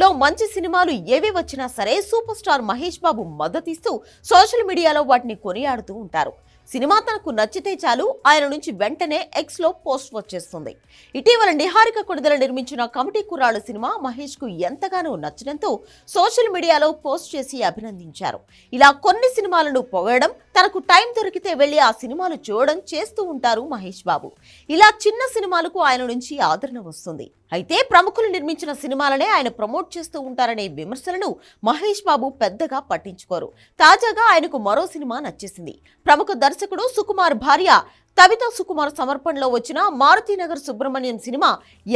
టాలీవుడ్లో మంచి సినిమాలు ఏవి వచ్చినా సరే సూపర్ స్టార్ మహేష్ బాబు మద్దతిస్తూ సోషల్ మీడియాలో వాటిని కొనియాడుతూ ఉంటారు. సినిమా తనకు నచ్చితే చాలు ఆయన నుంచి వెంటనే ఎక్స్లో పోస్ట్ వచ్చేస్తుంది. ఇటీవల నిహారిక కొడుదల నిర్మించిన కమిటీ కుర్రాళ్ళు సినిమా మహేష్కు ఎంతగానో నచ్చడంతో సోషల్ మీడియాలో పోస్ట్ చేసి అభినందించారు. ఇలా కొన్ని సినిమాలను పొగడం తనకు టైం దొరికితే వెళ్ళి ఆ సినిమాలు చూడడం చేస్తూ ఉంటారు మహేష్ బాబు. ఇలా చిన్న సినిమాలకు ఆయన నుంచి ఆదరణ వస్తుంది. అయితే ప్రముఖులు నిర్మించిన సినిమాలనే ఆయన ప్రమోట్ చేస్తూ ఉంటారనే విమర్శలను మహేష్ బాబు పెద్దగా పట్టించుకోరు. తాజాగా ఆయనకు మరో సినిమా నచ్చేసింది. ప్రముఖ దర్శకుడు సుకుమార్ భార్య కవిత సుకుమార్ సమర్పణలో వచ్చిన మారుతీనగర్ సుబ్రహ్మణ్యం సినిమా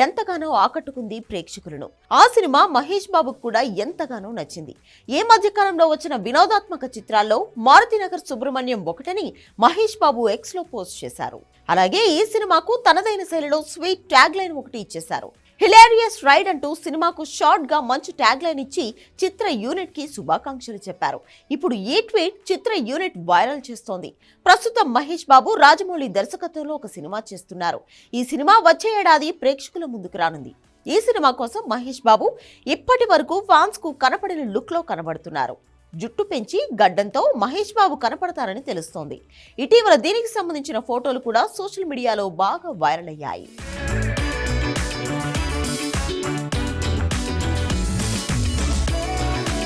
ఎంతగానో ఆకట్టుకుంది ప్రేక్షకులను. ఆ సినిమా మహేష్ బాబుకు కూడా ఎంతగానో నచ్చింది. ఏ మధ్యకాలంలో వచ్చిన వినోదాత్మక చిత్రాల్లో మారుతీనగర్ సుబ్రహ్మణ్యం ఒకటని మహేష్ బాబు ఎక్స్లో పోస్ట్ చేశారు. అలాగే ఈ సినిమాకు తనదైన శైలిలో స్వీట్ ట్యాగ్ లైన్ ఒకటి ఇచ్చేశారు. హిలారియస్ రైడ్ అంటూ సినిమాకు షార్ట్గా మంచి ట్యాగ్ లైన్ ఇచ్చి చిత్ర యూనిట్కి శుభాకాంక్షలు చెప్పారు. ఇప్పుడు ఈ ట్వీట్ చిత్ర యూనిట్ వైరల్ చేస్తోంది. ప్రస్తుతం మహేష్ బాబు రాజమౌళి దర్శకత్వంలో ఒక సినిమా చేస్తున్నారు. ఈ సినిమా వచ్చే ఏడాది ప్రేక్షకుల ముందుకు రానుంది. ఈ సినిమా కోసం మహేష్ బాబు ఇప్పటి వరకు ఫ్యాన్స్కు కనపడిన లుక్లో కనబడుతున్నారు. జుట్టు పెంచి గడ్డంతో మహేష్ బాబు కనపడతారని తెలుస్తోంది. ఇటీవల దీనికి సంబంధించిన ఫోటోలు కూడా సోషల్ మీడియాలో బాగా వైరల్ అయ్యాయి.